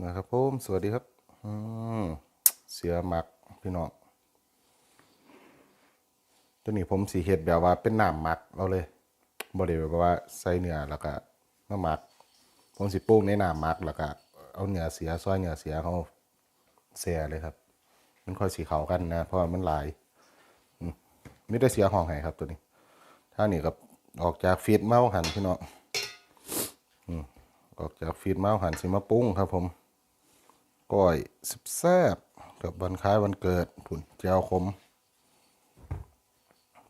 นะครับผมสวัสดีครับอืมเสือหมักพี่น้องตัวนี้ผมสีเห็ดแบบว่าเป็นน้ำหมักเอาเลยบ่ได้แบบว่าใส่เนื้อแล้วก็มาหมัก ผมสิปรุงในน้ำหมักแล้วก็เอาเนื้อเสียซอยเนื้อเสียเขาเสียเลยครับ มันค่อยสีขาวกันนะ เพราะมันหลายไม่ได้เสียห้องไห้ครับตัวนี้ ถ้านี่กับออกจากฟีดเมาหันพี่น้องออกจากฟีดเมาหันสิมาปรุ้งครับผม ก้อยสิบแซบกับวันคล้ายวันเกิดผุนเจ้าคม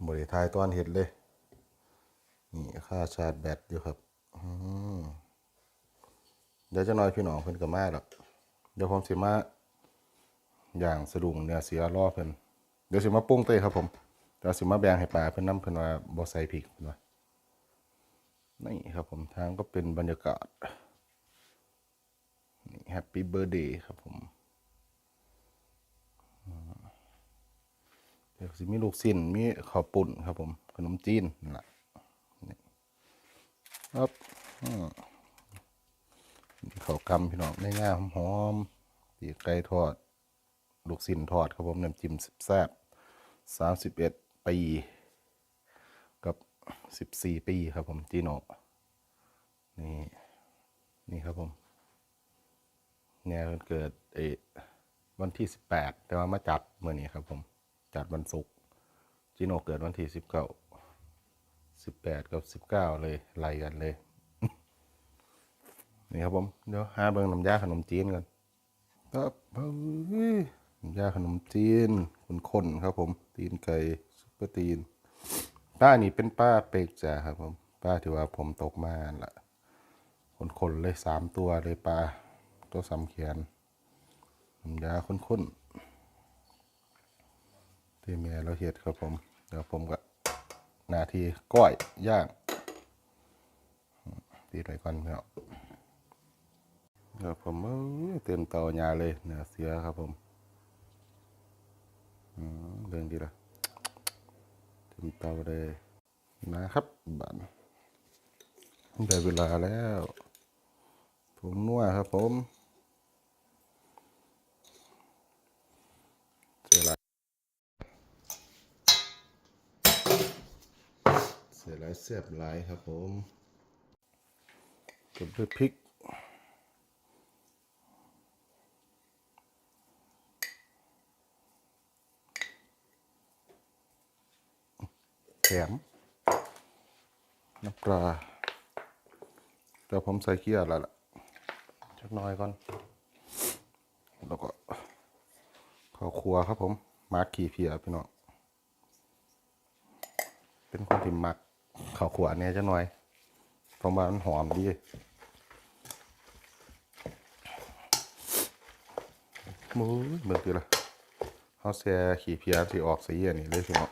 บริทายต้อนเห็ดเลย นี่ค่าชาร์จแบตอยู่ครับเดี๋ยวจะน้อยพี่น้องเพิ่นกับมาหรอกเดี๋ยวผมสิมาอย่างสะดุ้งเนื้อเสียรอเพิ่นเดี๋ยวสิมาปุ้งเต้ครับผมเดี๋ยวสิมาแบ่งให้ปลาเพิ่นน้ำเพิ่นว่าบ่ใส่พริกเพิ่นว่านี่ครับผมทางก็เป็นบรรยากาศ แฮปปี้เบ t ร์เดย์ครับผมเดี๋ยวสิมีลูกสิ้น มีข้าวปุ่นครับผม ขนมจีนนั่นแหละครับข้าวกำพี่น้องง่ายๆหอมๆปีไก่ทอด ลูกสิ้นทอดครับผมน้ำจิ้มแซ่บสามสิบเอ็ดปี กับสิบสี่ปีครับผมจีโน่นี่ นี่ครับผม เนี่ยวันเกิดเออวันที่สิบแปดแต่ว่ามาจัดเมื่อนี้ครับผม จัดวันศุกร์จีโน่เกิดวันที่สิบเก้าสิบแปดกับสิบเก้าเลยไล่กันเลย นี่ครับผม เดี๋ยวหาเบิ่งน้ำยาขนมจีนกันครับเฮ้ยน้ำยาขนมจีนคนๆครับผม ตีนไก่ซุปเปอร์ตีน ป้านี่เป็นป้าเปกจ้าครับผม ป้าที่ว่าผมตกมานั่นละคนๆเลยสามตัวเลยปลา ตัวสำเขียนน้ำยาข้นๆที่แม่เราเฮ็ดครับผม เดี๋ยวผมก็หนาทีก้อยย่างตีไว้ก่อนเนาะเดี๋ยวผมเอ้ยเต็มเตาหยาเลยเนื้อเสียครับผมเรื่องดีละเต็มเตาเลยนะครับบันได้เวลาแล้วผมนัวครับผมเสร็จแล้ว เสร็จแล้วเสียบหลายครับผมกับด้วยพริกแถมน้ำปลาเดี๋ยวผมใส่เกียร์แล้วล่ะชักน้อยก่อน แล้วก็ข้าวครัวครับผมมาร์กขี่เพียพี่น้องเป็นคนที่มัก ข้าวครัวเนี่ยจะหน่อยเพราะว่ามันหอมดีมู้ยเบิ่งคือละเขาเสียขี่เพียที่ออกสีอันนี้เลยพี่น้อง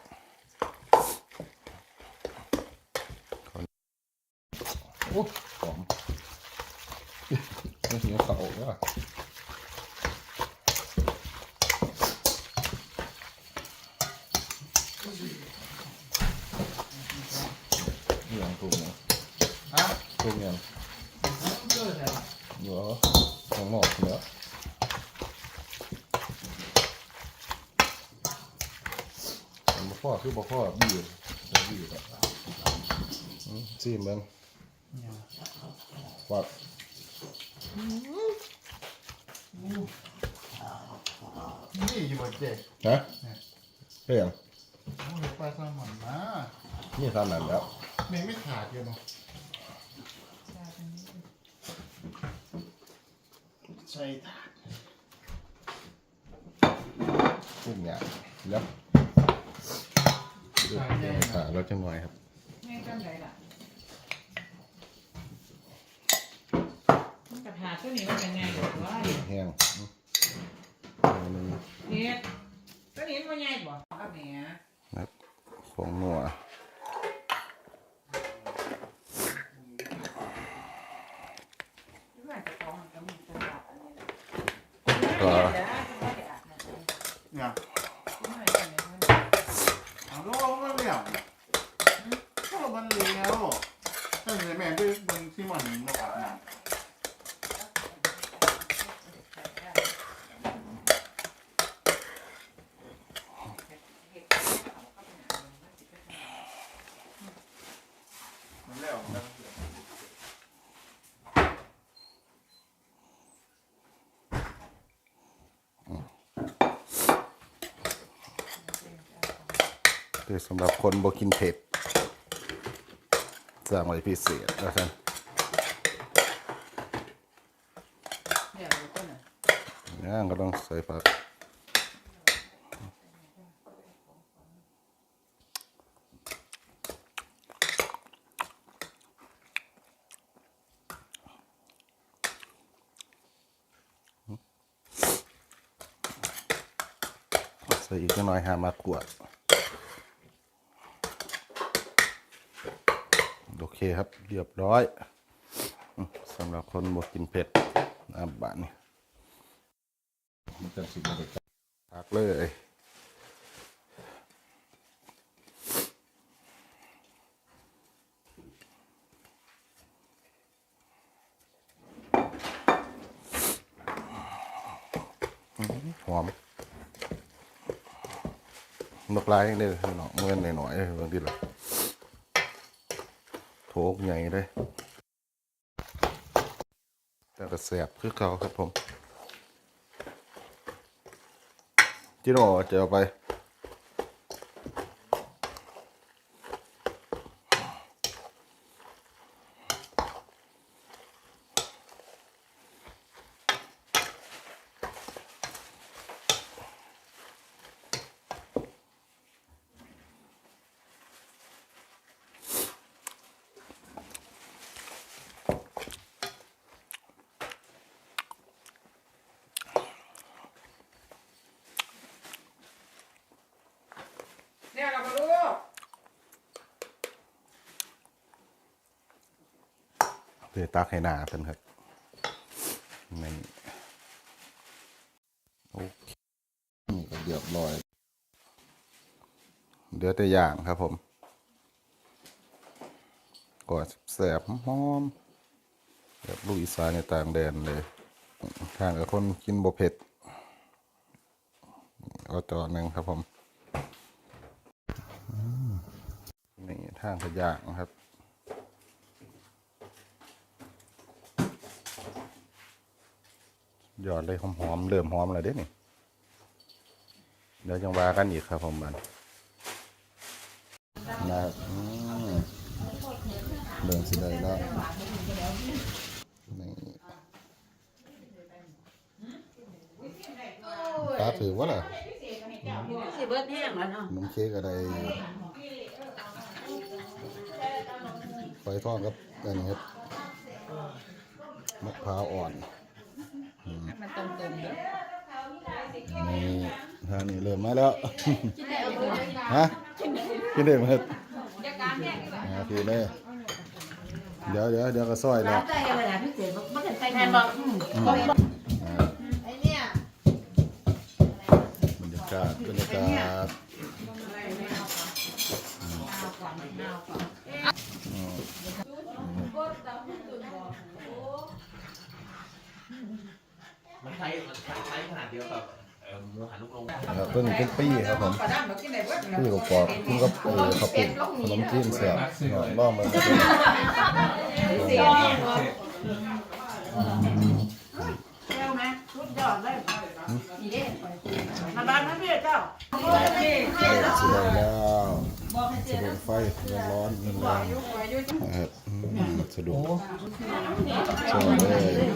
โอ้หอมไม่เสียเขาว่ะเรื่องถูกเนาะ ฮะ ถูกยัง เกิดอะไร เดี๋ยวของหนอกเดี๋ยวมันบ่พ่อคือบ่พ่อบี้บ่บี้แบบอืม ซีมเบิ่งว่านี่อยู่บนเจ็ดฮะเฮ้ยยังโอ้ยปลาแซลมอนมานี่ทำนั้นแล้วเมย์ไม่ขาดอยู่เนาะใส่ถาดทุกอย่างแล้วขาเราจะหน่อยครับแม่กันไหนล่ะมัน กระถาตัวนี้มันยังไงบอกว่าแห้งอันนึงเนี่ยตัวนี้มันใหญ่บ่กับแม่นะครับของหนัว ด้วยจะต้องมันก็มีตลาดอันนี้ ก็ เนี่ยเอาลูกมันเหลี่ยมก็มันเลี้ยวถ้าเห็นแม่ด้วยบนที่มันนกอาบน้ำ คือสำหรับคนบกินเผ็ดสั่งไว้พิเศษนะครับเนี่ยดูต้นน่ะย่างก็ต้องใส่ผักใส่อีกหน่อยหามากวด โอ เคครับ เรียบร้อยสำหรับคนบดกินเผ็ดน้ำบานนี่มันจะสิบนาทีพักเลยอืมหอมนกลายเลยหน่อยเงินหน่อยบางทีละ กใหญ่เลยแต่ก็แสบคือเก่าครับผมจิโร่จะเอาไป เพื่อตักให้หนาเพิ่นครับนี่โอเคนี่ก็เรียบร้อยเดือแต่อย่างครับผมกว่าแสบหอมแบบลูกอีสานในต่างแดนเลยทางกับคนกินบ่เผ็ดเอาต่อหนึ่งครับผมนี่ทางขยางครับ ยอดเลยหอมๆเริ่มหอมแล้วเด้นี่เดี๋ยวจังว่ากันอีกครับผมมันนะครับอืมเริ่มสิได้แล้วนี่ตาถือว่าล่ะสิเบิดแห้งแล้วเนาะขนมเค้กอะไรไฟทอดครับอันนี้ครับมะพร้าวอ่อน มันตรงตรงๆเด้อนี่ทางนี้เริ่มมาแล้ว ฮะกินได้ไหมครับอ่าคือเลยเดี๋ยวเดี๋ยวเดี๋ยวก็ซอยแล้วใจเวลาพิเศษบ่กันไปแทนบอก อ่า ไอ้เนี่ย บรรยากาศบรรยากาศอืม มันใช้มันใช้ขนาดเดียวกับเอ่อหมูหันลูกลงครับตัวนี้เป็นปี้ครับผมปลาดำเรากินได้เบิดปี้กรอบๆกินกับเออข้าวปุ้นขนมจีนเสียบลองมาครับผมแก้วไหมชุดยอดเลยนี่เด้มาบ้านมาพี่เจ้าสิได้แล้ว สะดวกไฟร้อนๆร้อนนะครับอืมสะดวกใช่เลย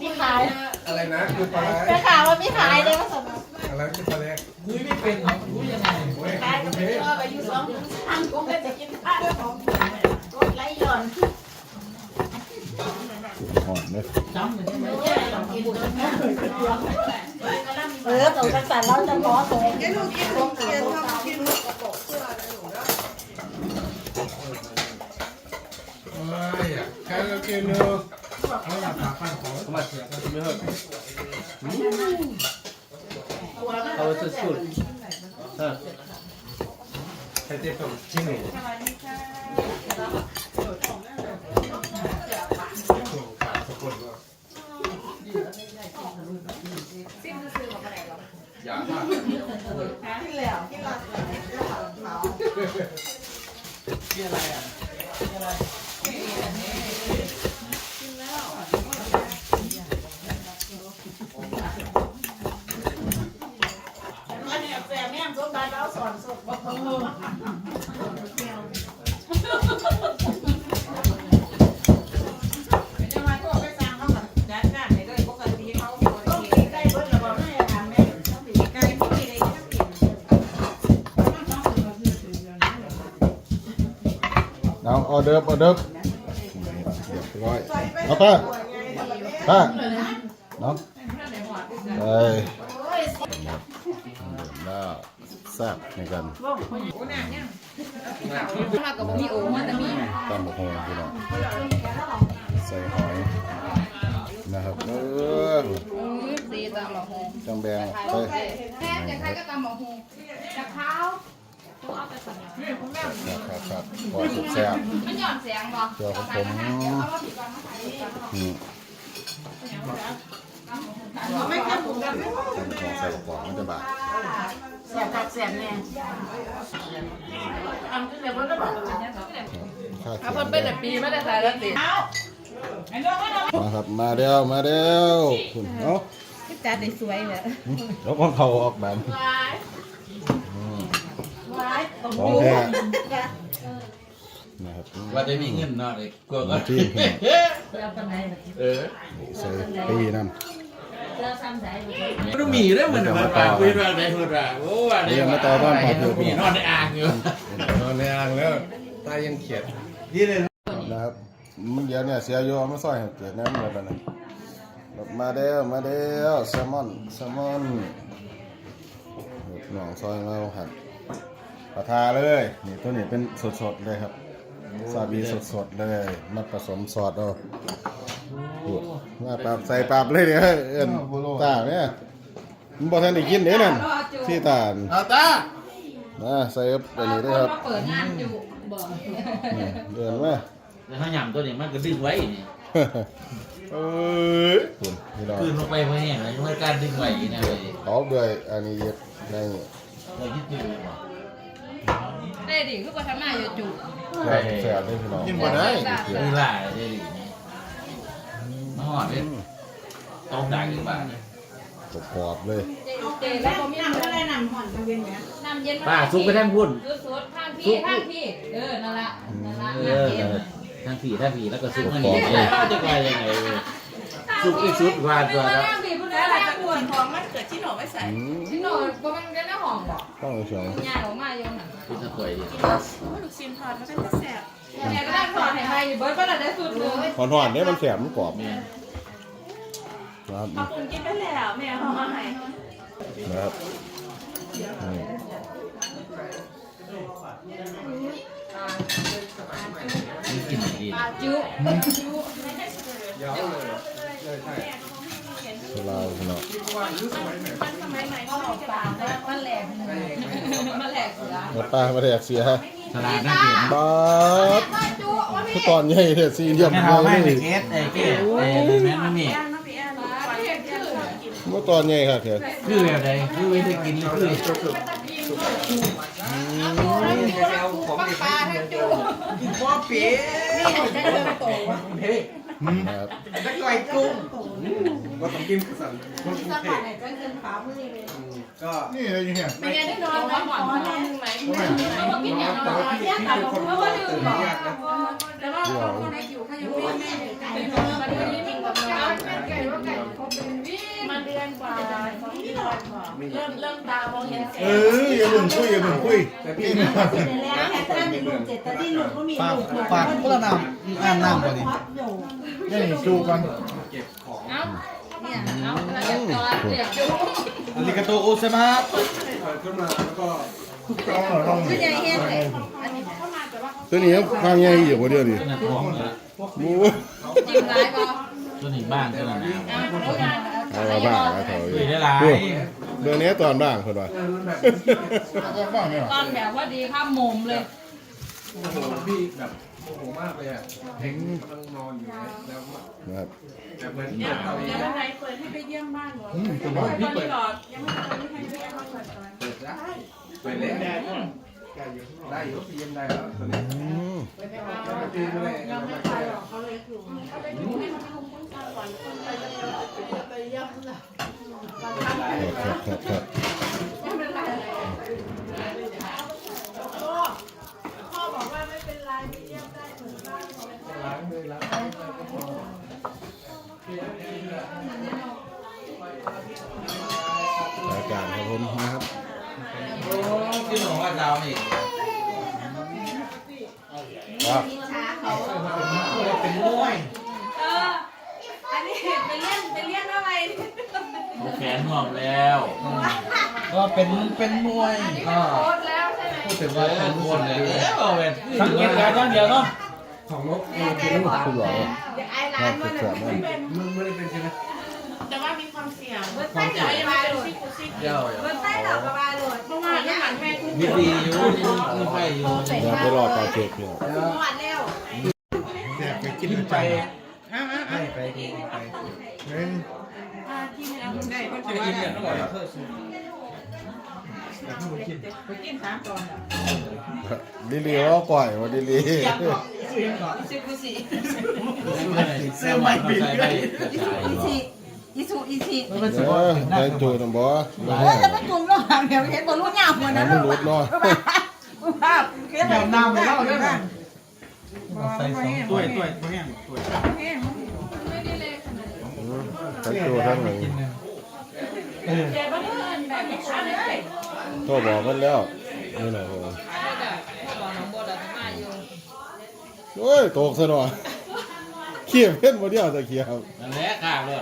มีขาย อะไรนะคือปลาร้าไปข่าวว่ามีขายเลยผสมอะไรคือปลาแรกคุยไม่เป็นครับคุยยังไงโอ้ยขายก็ไม่เชื่อไปอยู่สองทางกูก็จะกินข้าวของกดไหลย้อนอ่อนเลยเออตรงกันแต่เราจะขอตัวไอ้ลูกกินลูกเกียนทำกินลูกกระบอกเสื้ออะไรหนูเด้อโอ้ยอะแค่เรากินเนื้อ เอาหลับตาปั้นของมาเสียกันไม่เหรอตัวมันเอาสุดใครเจ็บกับชิ้นหนู เอาออเดิร์ฟออเดิร์ฟเรียบร้อยเอาป้าป้าเนาะเอ้ยแล้วแซ่บในกันมากับมีโอ้มันจะมีตำบักหุ่งพี่น้องใส่หอยนะครับเออสีตามหมอหงจังแบงใครใส่แม่จะใครก็ตามหมอหงจะเท้า ครับครับพอสุดแซ่บมันหย่อนเสียงบ่เดี๋ยวของผมเอามาผิดก่อนมาใส่อืมไม่ทำหมูกันไม่ของใส่กรอบมันจะบาดเสียบตัดเสียบแน่ทำขึ้นเลยว่าจะบอกข้าวเอาเขีเพิ่ยนวเป็นแต่ปีไม่ได้ใส่แล้วติเอาไอ้น้องไม่น้องมาครับมาเดียวมาเดียวคุณเอ้าจัดได้สวยเลยแล้วของเขาออกแบบอืมไว้ตรง ของนี้แท้นะครับว่าได้มีเงินเนาะเลยกลัวก็น้ำจิ้มพี่น้องเออใส่ปีนั่นมันต้องมีเรื่องมันมันปากคุยว่าได้พูดว่าโอ้ว่าได้มีนอนในอ่างอยู่นอนในอ่างแล้วตายังเขียดนี่เลยนะครับมันเดี๋ยวเนี่ยเสียโยเอามาซอยให้เกิดน้ำหมดแล้วนะแบบมาเดียวมาเดียวแซลมอนแซลมอนหนองซอยมาหัน ปะทาเลยนี่ตัวนี้เป็นสดๆเลยครับซาบีสดๆเลย มาผสมซอสเอาโอ้มาปรับใส่ปรับเลยเนี่ยเอิ้นตาเนี่ยมันบอกท่านได้กินเด้นั่นที่ตาลเอาตานะใส่กับอันนี้ด้วยครับเปิดงานอยู่บ่นี่เดือนมาแล้วถ้าหยำตัวนี้มันก็ดึงไว้นี่เอ้ยคุณพี่น้องคืนลงไปเพื่อเนี่ยมันไม่การดึงไว้นะเลยขอด้วยอันนี้เย็บในเราคิดดูว่า ได้ดิคือบ่ทำหน้าอยู่จุแซ่บแซ่บด้วยพี่น้องกินบ่ได้คือล่าได้ดีนี่มาหอดเลยต้องด่าอีกบ้างกรอบๆเลยเจแล้วบ่มีน้ำอะไรน้ำห่อนกันเย็นไหมน้ำเย็นป้าซุกไปแท่งพุ่นคือสดข้างพี่ข้างพี่เออนั่นละนั่นละเอน้ำอเย็นทั้งผีทั้งผีแล้วก็ซุกมันนี่จะไปยังไงซุกอีซุกว่าตัวแล้ว น้ำบีบพุ่นแล้แล้ววเราจะปวดท้องมันเกิดที่หนูไม่ใส่อืมที่หนูบ่มันก็ได้หอมบ่ต้องเฉยยายออกมาอยู่นั่นคือถ้าป่วยดิลูกชิ้นทอดมันเป็นแสบแม่ก็ได้สอนให้ใครอยู่เบิดบ่ได้สุดเลยหอนๆเนี่ยมันแซ่บมันกรอบเนี่ยนะครับขอบคุณกินไปแล้วแม่เขามาให้นะครับนี่มีกลิ่นดีปลาจุ ยาวเลยใช่ใช่คือเราพี่น้องทำไมไหนเขาไม่ปลามันแหลกมันแหลกเสือหมดป้าไม่ได้อยากเสียสลาดน่ากินบาสปลาจุว่าพี่คือตอนใหญ่เด็ดสี่เหลี่ยมแม่เลเอาให้ยเกสไอ้เกสไอ้แม่ไม่มีย่างน้ำพี่แอนปลาเห็ดคือเมื่อตอนใหญ่ค่ะเถอะคือแบบใดคือไม่ได้กินหรือคือ ปลาทั้งจุกินพ่อเปี๊ยได้เริ่มโตเฮ้ยนะครับตะไคร้กุ้งก็ต้องกินสั่นคนกรุงเทพก็เงินฝามือเลย ก็นี่เลยอยู่เนี่ย ไม่ได้นอนไหมหมอนนอนนึงไหมเขาบอกกินอย่างนอนเที่ยงแต่ผมก็ว่าลืมบอกแต่ว่าเขาคนได้อยู่เขายังไม่แม่ไก่มาดูนี่มิงกับน้องไก่ว่าไก่เขาเป็นวิ่งมาเดือนกว่าสองเดือนกว่าเริ่มเริ่มตามองเห็นแสเองออย่าลืมคุยอย่าลืมคุยแต่พี่ไม่มาเสร็จแล้วแค่ท่านมีลูกเจ็ดแต่ที่ลูกก็มีลูกฝากพวกเรานำอ่านน้ำก่อนดิอยู่นี่จูก่อนเอ้าเนี่ยเอ้าเดี๋ยวตัวเดี๋ยวจุ อาริกาโตโอซามาขึ้นมาแล้วก็ต้องต้องคือใหญ่เห็นเลยตัวนี้ความใหญ่อยู่บ่เดียวดิตัวนี้ท้องเลยบูจิ้มร้ายก็ตัวนี้บ้านตัวนั้นนะเอาโอ้ยเอาละบ้าแล้วเถอะคุยได้หลายดูเรื่องนี้ตอนบ้างคนว่าเออมันแบบก็บ้าไหมวะตอนแบบว่าดีข้ามมุมเลยโอ้โหพี่แบบโมโหมากเลยอะเห็นกำลังนอนอยู่เนี่ยแล้วนะครับ แบบเหมือนเดี๋ยวเราเดี๋ยววันไหนเปิดให้ไปเยี่ยมบ้านเหรออืมจะตบออกนพี่นี้เปิดหรอยังไม่เคยให้ไปเยี่ยมบ้านก่อนเปิดได้เปิดแล้วได้อยู่พี่ยังได้แล้วตอนนี้อืมตีเลยยังไม่ไปหรอกเขาเลยอยู่เขาไปดูให้มันลุงต้องการก่อนคนไปจะไปเยี่ยมละครับครับครับไม่เป็นไรพ่อบอกว่าไม่เป็นไรไปเยี่ยมได้เหมือนบ้านของล้างเลยล้าง รายการครับผมนะครับโอ้กินของว่าเรานี่ครับเป็นมวยเอออันนี้ไปเล่นไปเล่นอะไรเขาแขนงอมแล้ว ก็เป็นเป็นมวยโคตรแล้วใช่ไหมพูดถึงเอว่าอหมดเลยเออเว้ยสังเกตการณ์อย่างเดียวเนาะ ของนกคุณหล่อเดี๋ยวไอ้คร้ารันบมันสุดยอดมากมึงไม่ได้เป็นใช่ไหมแต่ว่ามีความเสี่ยงเบิร์ดใต้เดี๋ยวยังไม่เป็นซิกุซิเจ้าเบิร์ดใต้ดอกกระบาโหลดเพราะว่าน้ำหนักแม่คุณมีดีอยู่มีไฟอยู่อย่าไปรอปลาเค้กเนี่ยหวานแล้วไปกินไปให้ไปกินไปเฮ้ยกินแล้วได้คนจะจะกิกินนเนี่เนี่ยยต้องบอกว่าไปกินสามตอนลิลี่ ว่าปล่อยว่าลิลี่ซิกุสิเสื้อใหม่ปีนไปอีสิอีสุอีสิเออไปจูนบ่โอ้ยจะไปจุ่มแล้วเดี๋ยวเห็นบอลลูนยาวเหมือนนั้นมันรุดเนาะภาพเก็บแบบน้ำไปแล้วด้วยนะใส่สองถ้วยถ้วยถ้วยถ้วยไม่ได้เลยขนาดทั้งจูทั้งหนึ่งเจ๊บ้านเพื่อนแบบไม่ช้าเลยโทรบอกมันแล้วนี่แหละผม โอ้ยตกซะหน่อยเขี้ยเพ่นบ่เดียวจะเขี้ยครับนั่นแหละข้าวเลย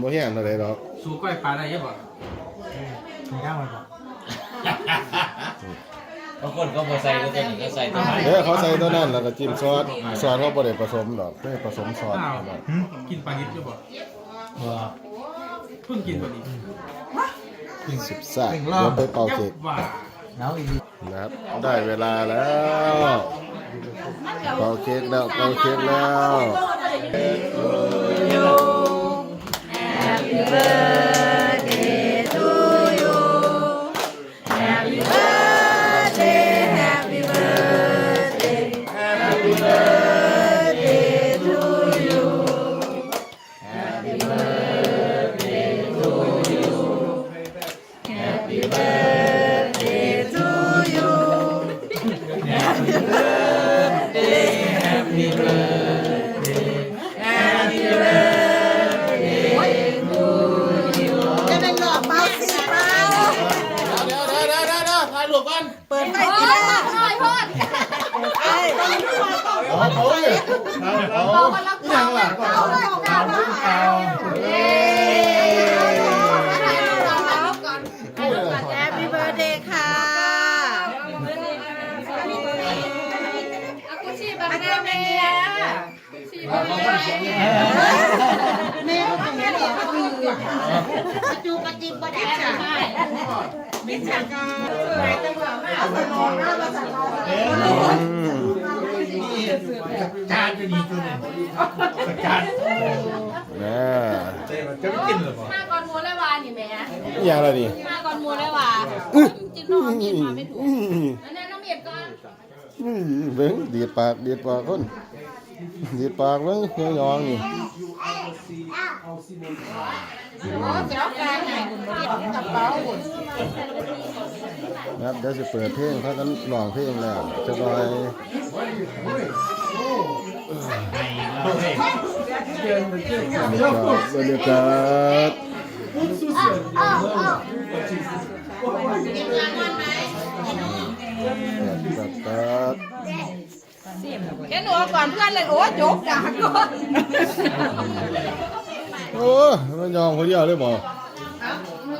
บ่แห้งเท่าใดดอกสูก้อยปลาได้ยังบ่ไม่ได้ไหมบ่บางคนก็มาใส่ก็ตัวนี้ก็ใส่ตัวไหนเด้อเขาใส่ตัวนั้นแล้วก็จิ้มซอสซอสเขาบ่ได้ผสมดอกไม่ผสมซอสอ้าวดอกกินปลาดิบยังบ่เพิ่งกินปลาดิบสิบซ่าเดี๋ยวไปเป่าเค้กว่า นะครับ ได้เวลาแล้วเป่าเค้กแล้วเป่าเค้กแล้ว Happy birthday แม่ของแม่เนี่ยก็คือกระจูกระจิบกระดิบจ้ะมิจฉากาไปตั้งหลังหน้าสมองหน้ามาสั่งเราจานจะดีจุดสกัดนะจะไม่กินหรือเปล่ามาก่อนมัวแล้ววานี่แม่อย่างไรนี่มาก่อนมัวแล้ววาจินน้องกินมาไม่ถูกอันนี้น้องเมียดก่อนเบิ่งดีดปากดีดปากคน ดีปากเบิ่งเฮียยองนี่นะเป๋าหุ่นนะครับเดี๋ยวจะเปิดเพลงเขากันร้องเพลงแล้วจะลอยบรรยากาศบรรยากาศตัด ตัดแกหนูก่อนเพื่อนเลยโอ้จบด่าก่อนโอ้มันยองคนเดียวเลยบ่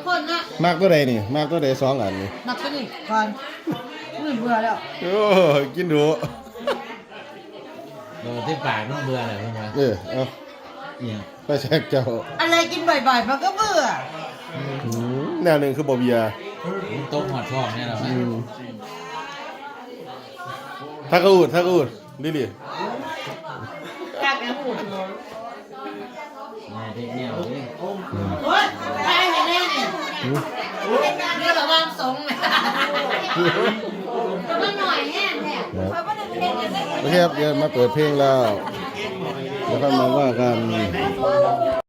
คนน่ะมากตัวใดนี่ มากตัวใดสองอันนี่นักตัวนี้ก่อนมื่นเบื่อแล้วโอ้กินดูโดนที่ปากต้องเบื่อเลยใช่ไหมเออเอาเนี่ยไปแชกเจ้า อะไรกินบ่อยๆมันก็เบื่ออืมแนวหนึ่งคือบ่เบียร์มันตกหอดทองเนี่ยเราอื ถ้ากูดถ้ากูดดิดิกากแล้วหูดเนี่ยโอ๊ยได้แน่ๆนี่เรื่องระวังสงฆ์นะมันหน่อยแห้งแท้โอเคครับเดี๋ยวมาเปิดเพลงแล้วแล้วก็มาว่ากัน